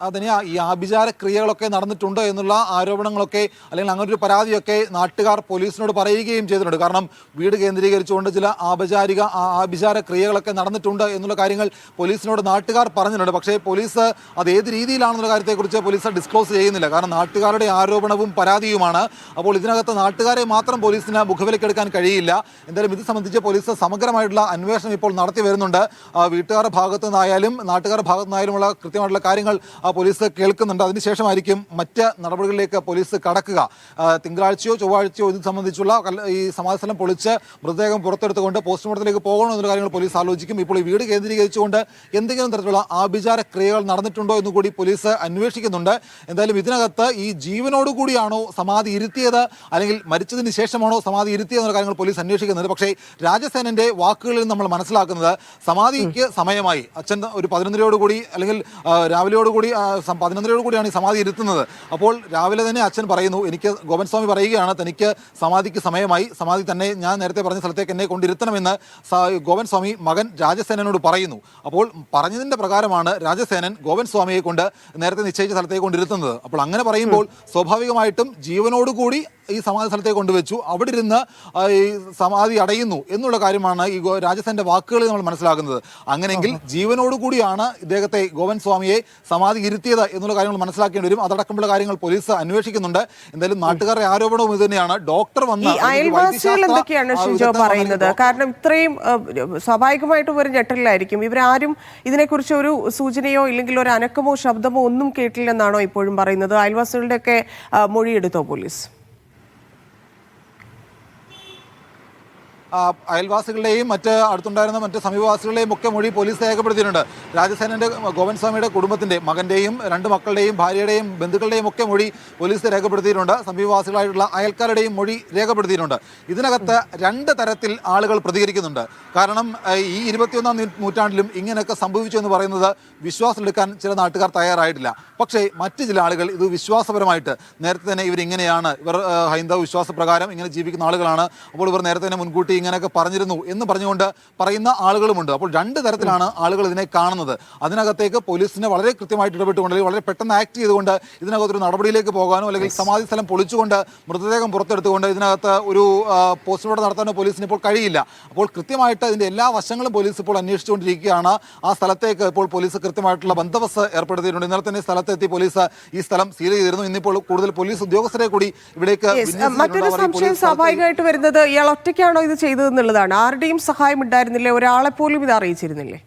അതിന് ഈ ആഭിചാര ക്രിയകളൊക്കെ നടന്നിട്ടുണ്ട് എന്നുള്ള ആരോപണങ്ങളൊക്കെ അല്ലെങ്കിൽ അങ്ങനെ ഒരു പരാതിയൊക്കെ നാട്ടുകാർ പോലീസിനോട് പറയുകയും ചെയ്തിട്ടുണ്ട്. കാരണം വീട് കേന്ദ്രീകരിച്ചുകൊണ്ട് ചില ആപചാരിക ആഭിചാര ക്രിയകളൊക്കെ നടന്നിട്ടുണ്ട് എന്നുള്ള കാര്യങ്ങൾ പോലീസിനോട് നാട്ടുകാർ പറഞ്ഞിട്ടുണ്ട്. പക്ഷേ പോലീസ് അത് ഏത് രീതിയിലാണെന്നുള്ള കാര്യത്തെക്കുറിച്ച് പോലീസ് ഡിസ്ക്ലോസ് ചെയ്യുന്നില്ല. കാരണം നാട്ടുകാരുടെ ആരോപണവും പരാതിയുമാണ്. അപ്പോൾ ഇതിനകത്ത് നാട്ടുകാരെ മാത്രം പോലീസിന് മുഖവിലക്കെടുക്കാൻ കഴിയില്ല. എന്തായാലും ഇത് സംബന്ധിച്ച് പോലീസ് സമഗ്രമായിട്ടുള്ള അന്വേഷണം ഇപ്പോൾ നടത്തി വരുന്നുണ്ട്. വീട്ടുകാരുടെ ഭാഗത്തു നിന്നായാലും നാട്ടുകാരുടെ ഭാഗത്തു നിന്നായാലുമുള്ള കൃത്യമായിട്ടുള്ള കാര്യങ്ങൾ ആ, പോലീസ് കേൾക്കുന്നുണ്ട്. അതിനുശേഷമായിരിക്കും മറ്റ് നടപടികളിലേക്ക് പോലീസ് കടക്കുക. തിങ്കളാഴ്ചയോ ചൊവ്വാഴ്ചയോ ഇത് സംബന്ധിച്ചുള്ള ഈ സമാധിസ്ഥലം പൊളിച്ച് മൃതദേഹം പുറത്തെടുത്തുകൊണ്ട് പോസ്റ്റ്മോർട്ടത്തിലേക്ക് പോകണോ എന്നുള്ള കാര്യങ്ങൾ പോലീസ് ആലോചിക്കും. ഇപ്പോൾ ഈ വീട് കേന്ദ്രീകരിച്ചുകൊണ്ട് എന്തെങ്കിലും തരത്തിലുള്ള ആഭിചാര ക്രിയകൾ നടന്നിട്ടുണ്ടോ എന്ന് കൂടി പോലീസ് അന്വേഷിക്കുന്നുണ്ട്. എന്തായാലും ഇതിനകത്ത് ഈ ജീവനോട് കൂടിയാണോ സമാധി ഇരുത്തിയത്? അല്ലെങ്കിൽ മരിച്ചതിന് ശേഷമാണോ സമാധി ഇരുത്തിയത് എന്നുള്ള കാര്യങ്ങൾ പോലീസ് അന്വേഷിക്കുന്നുണ്ട്. പക്ഷേ രാജസേനന്റെ വാക്കുകളിൽ നമ്മൾ മനസ്സിലാക്കുന്നത് സമാധിക്ക് സമയമായി. അച്ഛൻ ഒരു പതിനൊന്നരയോടുകൂടി അല്ലെങ്കിൽ ആ, പതിനൊന്നരയോട് കൂടിയാണ് ഈ സമാധി ഇരുത്തുന്നത്. അപ്പോൾ രാവിലെ തന്നെ അച്ഛൻ പറയുന്നു എനിക്ക് ഗോപൻ സ്വാമി പറയുകയാണ് തനിക്ക് സമാധിക്ക് സമയമായി സമാധി തന്നെ ഞാൻ നേരത്തെ പറഞ്ഞ സ്ഥലത്തേക്ക് എന്നെ കൊണ്ടിരുത്തണമെന്ന് ഗോപൻ സ്വാമി മകൻ രാജസേനനോട് പറയുന്നു. അപ്പോൾ പറഞ്ഞതിന്റെ പ്രകാരമാണ് രാജസേനൻ ഗോപൻ സ്വാമിയെ കൊണ്ട് നേരത്തെ നിശ്ചയിച്ച സ്ഥലത്തേക്ക് കൊണ്ടിരുത്തുന്നത് അപ്പോൾ അങ്ങനെ പറയുമ്പോൾ സ്വാഭാവികമായിട്ടും ജീവനോടുകൂടി ഈ സമാധി സ്ഥലത്തേക്ക് കൊണ്ടുവച്ചു. അവിടെ ഇരുന്ന് ഈ സമാധി അടയുന്നു എന്നുള്ള കാര്യമാണ് ഈ രാജസേനന്റെ വാക്കുകളിൽ നമ്മൾ മനസ്സിലാക്കുന്നത്. അങ്ങനെയെങ്കിൽ ജീവനോട് കൂടിയാണ് ഇദ്ദേഹത്തെ ഗോവൻ സ്വാമിയെ സമാധി ഇരുത്തിയത് എന്നുള്ള കാര്യങ്ങൾ മനസ്സിലാക്കേണ്ടി വരും. അതടക്കമുള്ള കാര്യങ്ങൾ പോലീസ് അന്വേഷിക്കുന്നുണ്ട്. എന്തായാലും നാട്ടുകാരുടെ ആരോപണവും ഇത് തന്നെയാണ്. ഡോക്ടർ വന്ന അയൽവാസികൾ എന്തൊക്കെയാണ് ഷിജോ പറയുന്നത്? കാരണം ഇത്രയും സ്വാഭാവികമായിട്ടും ഒരു ഞെട്ടലിലായിരിക്കും. ഇവരാരും ഇതിനെക്കുറിച്ച് ഒരു സൂചനയോ ഇല്ലെങ്കിൽ ഒരു അനക്കമോ ശബ്ദമോ ഒന്നും കേട്ടില്ലെന്നാണോ ഇപ്പോഴും പറയുന്നത്? അയൽവാസികളുടെയൊക്കെ മൊഴിയെടുത്തോ പോലീസ്? അയൽവാസികളുടെയും മറ്റ് അടുത്തുണ്ടായിരുന്ന മറ്റ് സമീപവാസികളുടെയും ഒക്കെ മൊഴി പോലീസ് രേഖപ്പെടുത്തിയിട്ടുണ്ട്. രാജസേനന്റെ ഗോവൻ സ്വാമിയുടെ മകന്റെയും രണ്ട് മക്കളുടെയും ഭാര്യയുടെയും ബന്ധുക്കളുടെയും ഒക്കെ മൊഴി പോലീസ് രേഖപ്പെടുത്തിയിട്ടുണ്ട്. സമീപവാസികളായിട്ടുള്ള അയൽക്കാരുടെയും മൊഴി രേഖപ്പെടുത്തിയിട്ടുണ്ട്. ഇതിനകത്ത് രണ്ട് തരത്തിൽ ആളുകൾ പ്രതികരിക്കുന്നുണ്ട്. കാരണം ഈ ഇരുപത്തിയൊന്നാം നൂറ്റാണ്ടിലും ഇങ്ങനെയൊക്കെ സംഭവിച്ചു എന്ന് പറയുന്നത് വിശ്വാസമെടുക്കാൻ ചില നാട്ടുകാർ തയ്യാറായിട്ടില്ല. പക്ഷേ മറ്റ് ചില ആളുകൾ ഇത് വിശ്വാസപരമായിട്ട് നേരത്തെ തന്നെ ഇവർ ഇങ്ങനെയാണ് ഇവർ ഹൈന്ദവ വിശ്വാസപ്രകാരം ഇങ്ങനെ ജീവിക്കുന്ന ആളുകളാണ്. അപ്പോൾ ഇവർ നേരത്തെ തന്നെ മുൻകൂട്ടി ഇങ്ങനെയൊക്കെ പറഞ്ഞിരുന്നു എന്ന് പറഞ്ഞുകൊണ്ട് പറയുന്ന ആളുകളുമുണ്ട്. അപ്പോൾ രണ്ട് തരത്തിലാണ് ആളുകൾ ഇതിനെ കാണുന്നത്. അതിനകത്തേക്ക് പോലീസിനെ വളരെ കൃത്യമായിട്ട് ഇടപെട്ടുകൊണ്ട് അല്ലെങ്കിൽ വളരെ പെട്ടെന്ന് ആക്ട് ചെയ്തുകൊണ്ട് ഇതിനകത്തൊരു നടപടിയിലേക്ക് പോകാനോ അല്ലെങ്കിൽ സമാധി സ്ഥലം പൊളിച്ചുകൊണ്ട് മൃതദേഹം പുറത്തെടുത്തുകൊണ്ട് ഇതിനകത്ത് ഒരു പോസ്റ്റ്മോർട്ടം നടത്താനോ പോലീസിന് ഇപ്പോൾ കഴിയില്ല. അപ്പോൾ കൃത്യമായിട്ട് ഇതിന്റെ എല്ലാ വശങ്ങളും പോലീസ് ഇപ്പോൾ അന്വേഷിച്ചുകൊണ്ടിരിക്കുകയാണ്. ആ സ്ഥലത്തേക്ക് ഇപ്പോൾ പോലീസ് കൃത്യമായിട്ടുള്ള ബന്ദോബസ്ത് ഏർപ്പെടുത്തിയിട്ടുണ്ട്. ഇന്നലെ തന്നെ സ്ഥലത്തെത്തി പോലീസ് ഈ സ്ഥലം സീൽ ചെയ്തിരുന്നു. ഇന്നിപ്പോൾ കൂടുതൽ പോലീസ് ഉദ്യോഗസ്ഥരെ കൂടി ഇവിടേക്ക് മറ്റൊരു സംശയം സ്വാഭാവികമായിട്ട് വരുന്നത് ഇയാൾ ഒറ്റയ്ക്കാണോ ഇത് ചെയ്തതെന്നുള്ളതാണ്. ആരുടെയും സഹായം ഉണ്ടായിരുന്നില്ലേ. ഒരാളെ പോലും ഇത് അറിയിച്ചിരുന്നില്ലേ?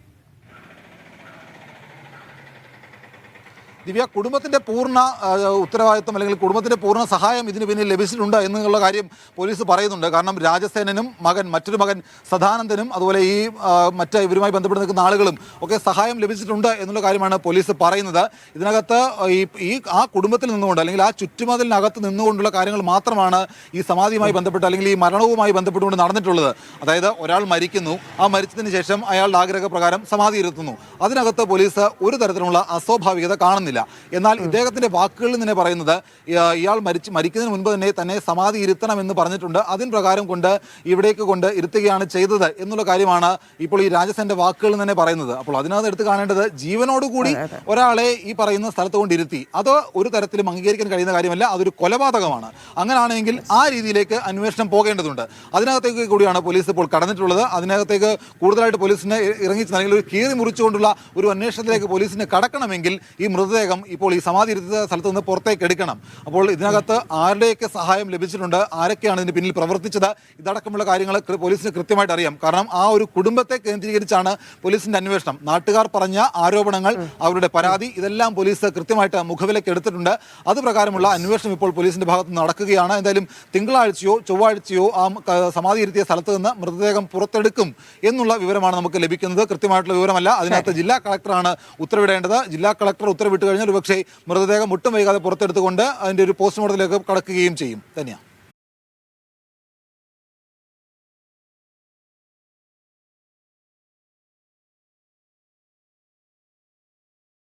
ദിവ്യ കുടുംബത്തിന്റെ പൂർണ ഉത്തരവാദിത്വം അല്ലെങ്കിൽ കുടുംബത്തിന്റെ പൂർണ സഹായം ഇതിന് പിന്നിൽ ലഭിച്ചിട്ടുണ്ട് എന്നുള്ള കാര്യം പോലീസ് പറയുന്നുണ്ട്. കാരണം രാജസേനനും മകൻ മറ്റൊരു മകൻ സദാനന്ദനും അതുപോലെ ഈ മറ്റ് ഇവരുമായി ബന്ധപ്പെട്ട് നിൽക്കുന്ന ആളുകളും ഒക്കെ സഹായം ലഭിച്ചിട്ടുണ്ട് എന്നുള്ള കാര്യമാണ് പോലീസ് പറയുന്നത്. ഇതിനകത്ത് ഈ ഈ ആ കുടുംബത്തിൽ നിന്നുകൊണ്ട് അല്ലെങ്കിൽ ആ ചുറ്റുമതിലിനകത്ത് നിന്നുകൊണ്ടുള്ള കാര്യങ്ങൾ മാത്രമാണ് ഈ സമാധിയുമായി ബന്ധപ്പെട്ട് അല്ലെങ്കിൽ ഈ മരണവുമായി ബന്ധപ്പെട്ടുകൊണ്ട് നടന്നിട്ടുള്ളത്. അതായത് ഒരാൾ മരിക്കുന്നു. ആ മരിച്ചതിന് ശേഷം അയാളുടെ ആഗ്രഹപ്രകാരം സമാധി ഇരുത്തുന്നു അതിനകത്ത് പോലീസ് ഒരു തരത്തിലുള്ള അസ്വാഭാവികത കാണുന്നില്ല. എന്നാൽ ഇദ്ദേഹത്തിന്റെ വാക്കുകളിൽ തന്നെ പറയുന്നത് ഇയാ- ഇയാൾ മരിച്ച് മരിക്കുന്നതിന് മുൻപ് തന്നെ തന്നെ സമാധി ഇരുത്തണം എന്ന് പറഞ്ഞിട്ടുണ്ട്. അതിന് പ്രകാരം കൊണ്ട് ഇവിടേക്ക് കൊണ്ട് ഇരുത്തുകയാണ് ചെയ്തത് എന്നുള്ള കാര്യമാണ് ഇപ്പോൾ ഈ രാജസേന്റെ വാക്കുകളിൽ തന്നെ പറയുന്നത്. അപ്പോൾ അതിനകത്ത് എടുത്ത് കാണേണ്ടത് ജീവനോടുകൂടി ഒരാളെ ഈ പറയുന്ന സ്ഥലത്ത് കൊണ്ട് ഇരുത്തി. അത് ഒരു തരത്തിലും അംഗീകരിക്കാൻ കഴിയുന്ന കാര്യമല്ല അതൊരു കൊലപാതകമാണ്. അങ്ങനെയാണെങ്കിൽ ആ രീതിയിലേക്ക് അന്വേഷണം പോകേണ്ടതുണ്ട്. അതിനകത്തേക്ക് കൂടിയാണ് പോലീസ് ഇപ്പോൾ കടന്നിട്ടുള്ളത്. അതിനകത്തേക്ക് കൂടുതലായിട്ട് പോലീസിനെ ഇറങ്ങി അല്ലെങ്കിൽ ഒരു കീറി മുറിച്ചുകൊണ്ടുള്ള ഒരു അന്വേഷണത്തിലേക്ക് പോലീസിനെ കടക്കണമെങ്കിൽ ഈ മൃതദേഹം ഇപ്പോൾ ഈ സമാധി ഇരുത്തിയ സ്ഥലത്ത് നിന്ന് പുറത്തേക്ക് എടുക്കണം. അപ്പോൾ ഇതിനകത്ത് ആരുടെയൊക്കെ സഹായം ലഭിച്ചിട്ടുണ്ട്? ആരൊക്കെയാണ് ഇതിന് പിന്നിൽ പ്രവർത്തിച്ചത്? ഇതടക്കമുള്ള കാര്യങ്ങൾ പോലീസിന് കൃത്യമായിട്ട് അറിയാം. കാരണം ആ ഒരു കുടുംബത്തെ കേന്ദ്രീകരിച്ചാണ് പോലീസിന്റെ അന്വേഷണം. നാട്ടുകാർ പറഞ്ഞ ആരോപണങ്ങൾ അവരുടെ പരാതി ഇതെല്ലാം പോലീസ് കൃത്യമായിട്ട് മുഖവിലേക്ക് എടുത്തിട്ടുണ്ട്. അത് പ്രകാരമുള്ള അന്വേഷണം ഇപ്പോൾ പോലീസിന്റെ ഭാഗത്ത് നടക്കുകയാണ്. എന്തായാലും തിങ്കളാഴ്ചയോ ചൊവ്വാഴ്ചയോ ആ സമാധി ഇരുത്തിയ സ്ഥലത്ത് നിന്ന് മൃതദേഹം പുറത്തെടുക്കും എന്നുള്ള വിവരമാണ് നമുക്ക് ലഭിക്കുന്നത്. കൃത്യമായിട്ടുള്ള വിവരമല്ല. അതിനകത്ത് ജില്ലാ കളക്ടറാണ് ഉത്തരവിടേണ്ടത്. ജില്ലാ കളക്ടർ ഉത്തരവിട്ട് കഴിഞ്ഞാൽ ഒരുപക്ഷേ മൃതദേഹം ഒട്ടും വൈകാതെ പുറത്തെടുത്തുകൊണ്ട് അതിന്റെ ഒരു പോസ്റ്റ്മോർട്ടത്തിലേക്ക് കടക്കുകയും ചെയ്യും. തന്നെയാണ്